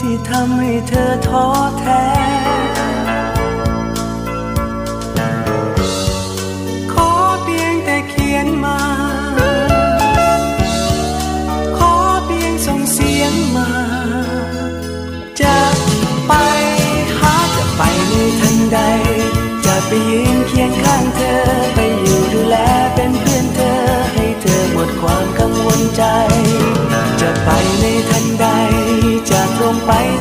ที่ทำให้เธอท้อแท้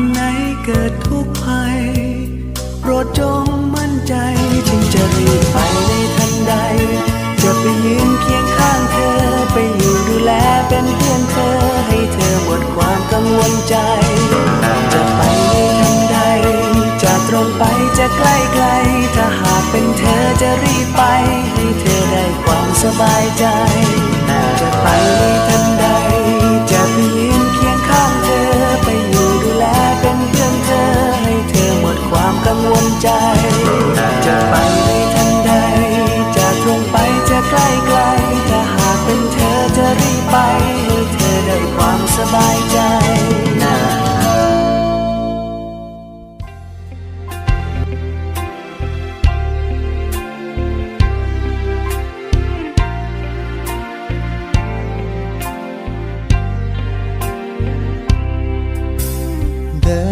วันไหนเกิดทุกข์ภัยโปรดจงมั่นใจจึงจะรีบไปในทันใด จะไปยืนเคียงข้างเธอ ไปอยู่ดูแลเป็นเพื่อนเธอ ให้เธอหมดความกังวลใจ จะไปในทันใด จะตรงไปจะใกล้ไกล ถ้าหากเป็นเธอจะรีบไป ให้เธอได้ความสบายใจ จะไปในทันใด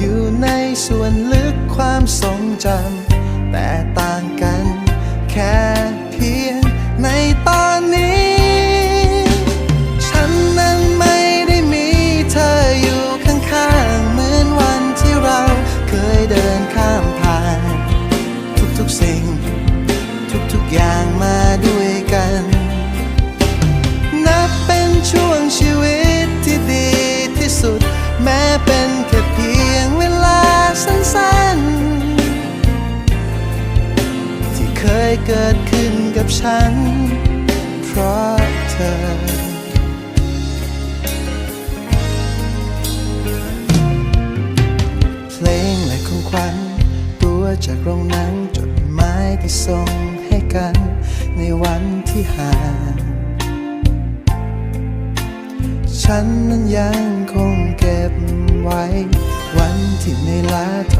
อยู่ในส่วนลึกความทรงจำแต่ต่า เกิดขึ้นกับฉัน เพราะเธอเพลงและของขวัญตัวจากโรงหนังจดหมายที่ส่งให้กัน ในวันที่ห่างฉันนั้นยังคงเก็บไว้ วันที่ในอยล้าถ้อยคำ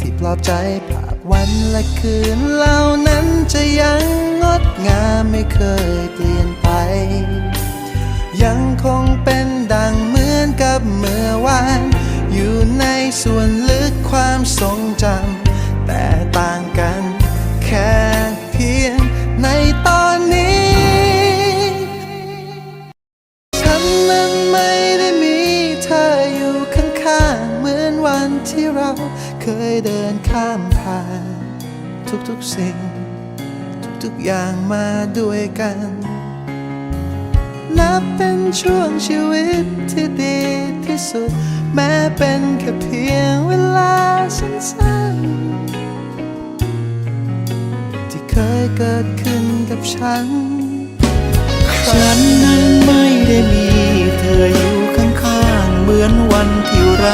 ที่ปลอบใจภาพวันและคืนเหล่านั้นจะยังงดงามไม่เคยเปลี่ยนไป ยังคงเป็นดังเหมือนกับเมื่อวาน อยู่ในส่วนลึกความทรงจำ สิ่ง ทุกๆอย่างมาด้วยกัน นับเป็นช่วงชีวิตที่ดีที่สุด แม้เป็นแค่เพียงเวลาสั้นๆ ที่เคยเกิดขึ้นกับฉัน ฉันนั้นไม่ได้มีเธออยู่ข้างๆ เหมือนวันที่เรา